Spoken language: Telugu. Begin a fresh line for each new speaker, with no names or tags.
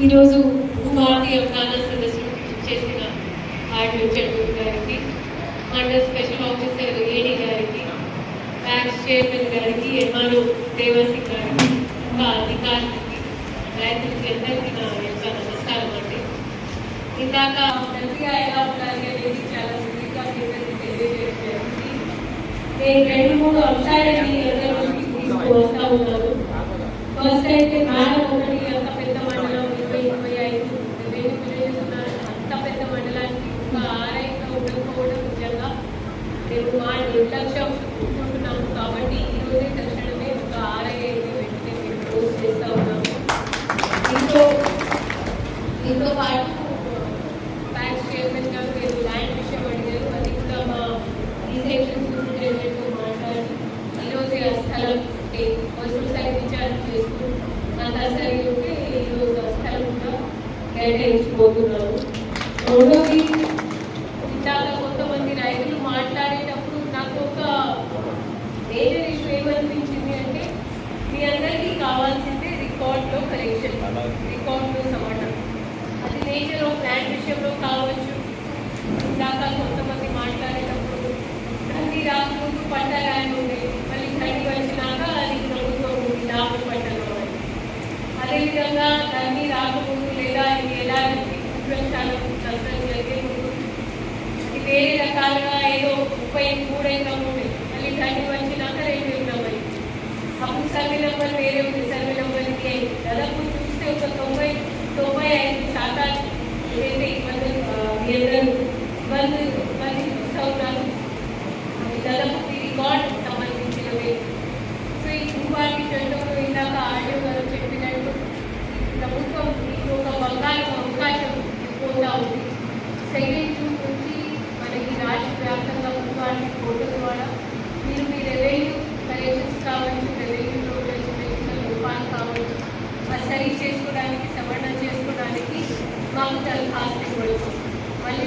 ఈరోజు భారతీయ అవగాహన సదస్సు చేసిన ఆర్డీ చంద్ర గారికి మండల స్పెషల్ ఆఫీసర్ ఏడి గారికి బ్యాంక్ చైర్మన్ గారికి ఎంఆర్ఓ దేవాసింగ్ గారికి ఇంకా అధికారులకి రైతులకి అందరికీ నా యొక్క నమస్కారం అండి. ఇందాక మంచిగా ఎలా ఉండాలి అనేది చాలా సుదీర్ఘంగా అందరికీ తెలియజేయడం నేను రెండు మూడు అంశాలని మీ తీసుకు దృష్టికి ఉన్నాను ఫస్ట్ అయితే మేడం మా నిర్లక్ష్యం ఉంటున్నాము కాబట్టి ఈ రోజే తక్షణమే ఒక ఆర్ఐ వెంటనే మేము ఉన్నాము దీంతో దీంతో పాటు బ్యాంక్ చైర్మన్ గారు మీరు ల్యాండ్ విషయం అడిగారు. అది కూడా మా రీసెక్షన్ సూపరింటెండెంట్తో మాట్లాడి ఈరోజు ఆ స్థలం అంటే వసూలు విచారణ చేస్తూ అంతా సరి ఉంటే ఈరోజు ఆ స్థలం కూడా కేటాయించిపోతున్నాము రెండోది ఇందాక కొంతమంది రైతులు కలెక్షన్ రికార్డులో అది నేచర్ ఆఫ్ ల్యాండ్ విషయంలో కావచ్చు ఇందాక కొంతమంది మాట్లాడేటప్పుడు అన్ని రాకముందు పంట ల్యాండ్ ఉంది మళ్ళీ తండ్రి వచ్చినాక అది ప్రభుత్వం ఉంది లాభం పంటలో అని అదేవిధంగా తండ్రి రాకముందు లేదా ఇది ఎలా ఉంది నష్టం జరిగే ముందు వేరే రకాలుగా ఏదో ముప్పై మూడు ఎకరం ఉంది మళ్ళీ తండ్రి వచ్చినాక రెండు ఎకరం అయింది అప్పుడు సర్వే నెంబర్ వేరే ఉంది సర్వే నెంబర్ ఇది అయింది దాదాపు చూస్తే ఒక తొంభై తొంభై ఐదు శాతాలు ఏదైతే ఇబ్బందులు ఆ, మీ అందరూ ఇబ్బంది ఇబ్బంది చూస్తూ ఉన్నారు దాదాపు రికార్డ్ సంబంధించినవి సో ఈ భూపాటి చట్టంలో ఇందాక ఆడియో గారు చెప్పినట్టు ప్రభుత్వం మీకు ఒక అవకాశం పోతా ఉంది. సెకండ్ జూన్ నుంచి మనకి రాష్ట్ర వ్యాప్తంగా భూపాటి పోర్టల్ ద్వారా మీరు మీ రెవెన్యూ కలెక్షన్స్ కావచ్చు రెవెన్యూ ప్రోగ్రెస్ లోపాలు కావచ్చు అది సరి చేసుకోవడానికి సవరణ చేసుకోవడానికి మాకు దరఖాస్తు ఇవ్వచ్చు మళ్ళీ